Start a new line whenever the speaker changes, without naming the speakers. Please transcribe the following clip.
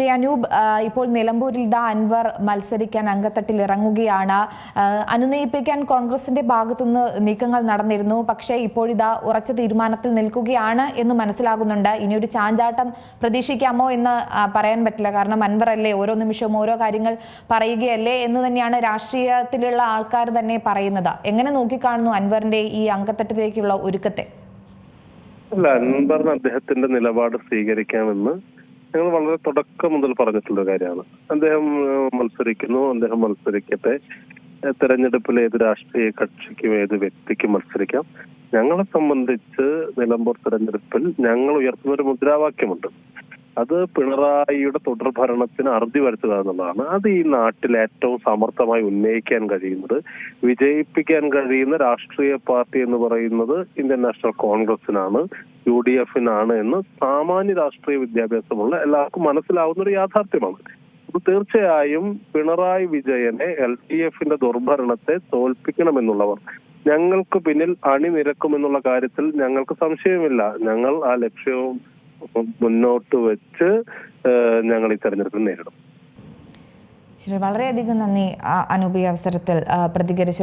ശ്രീ അനൂപ് ഇപ്പോൾ നിലമ്പൂരിൽ ദ അൻവർ മത്സരിക്കാൻ അംഗത്തട്ടിൽ ഇറങ്ങുകയാണ്. അനുനയിപ്പിക്കാൻ കോൺഗ്രസിന്റെ ഭാഗത്തുനിന്ന് നീക്കങ്ങൾ നടന്നിരുന്നു. പക്ഷേ ഇപ്പോഴിതാ ഉറച്ച തീരുമാനത്തിൽ നിൽക്കുകയാണ് എന്ന് മനസ്സിലാകുന്നുണ്ട്. ഇനിയൊരു ചാഞ്ചാട്ടം പ്രതീക്ഷിക്കാമോ എന്ന് പറയാൻ പറ്റില്ല. കാരണം അൻവർ അല്ലേ ഓരോ നിമിഷവും ഓരോ കാര്യങ്ങൾ പറയുകയല്ലേ എന്ന് തന്നെയാണ് രാഷ്ട്രീയത്തിലുള്ള ആൾക്കാർ തന്നെ പറയുന്നത്. എങ്ങനെ നോക്കിക്കാണുന്നു അൻവറിന്റെ ഈ അംഗത്തട്ടിലേക്കുള്ള ഒരുക്കത്തെ?
അല്ല അൻവറിന് അദ്ദേഹത്തിന്റെ നിലപാട് സ്വീകരിക്കാമെന്ന് ഞങ്ങൾ വളരെ തുടക്കം മുതൽ പറഞ്ഞിട്ടുള്ള കാര്യമാണ്. അദ്ദേഹം മത്സരിക്കുന്നു. അദ്ദേഹം മത്സരിക്കട്ടെ. തെരഞ്ഞെടുപ്പിൽ ഏത് രാഷ്ട്രീയ കക്ഷിക്കും ഏത് വ്യക്തിക്കും മത്സരിക്കാം. ഞങ്ങളെ സംബന്ധിച്ച് നിലമ്പൂർ തെരഞ്ഞെടുപ്പിൽ ഞങ്ങൾ ഉയർത്തുന്ന ഒരു മുദ്രാവാക്യമുണ്ട്. അത് പിണറായിയുടെ തുടർ ഭരണത്തിന് അറുതി വരുത്തുക എന്നുള്ളതാണ്. അത് ഈ നാട്ടിൽ ഏറ്റവും സമർത്ഥമായി ഉന്നയിക്കാൻ കഴിയുന്നത് വിജയിപ്പിക്കാൻ കഴിയുന്ന രാഷ്ട്രീയ പാർട്ടി എന്ന് പറയുന്നത് ഇന്ത്യൻ നാഷണൽ കോൺഗ്രസിനാണ് യു ഡി എഫിനാണ് എന്ന് സാമാന്യ രാഷ്ട്രീയ വിദ്യാഭ്യാസമുള്ള എല്ലാവർക്കും മനസ്സിലാവുന്ന ഒരു യാഥാർത്ഥ്യമാണ്. അത് തീർച്ചയായും പിണറായി വിജയനെ എൽ ഡി എഫിന്റെ ദുർഭരണത്തെ തോൽപ്പിക്കണമെന്നുള്ളവർ ഞങ്ങൾക്ക് പിന്നിൽ അണിനിരക്കുമെന്നുള്ള കാര്യത്തിൽ ഞങ്ങൾക്ക് സംശയമില്ല. ഞങ്ങൾ ആ ലക്ഷ്യവും മുന്നോട്ട് വെച്ച് ഞങ്ങൾ ഈ തെരഞ്ഞെടുപ്പിൽ നേരിടും.
ശരി വളരെയധികം നന്ദി അനൂപ് ഈ അവസരത്തിൽ പ്രതികരിച്ചു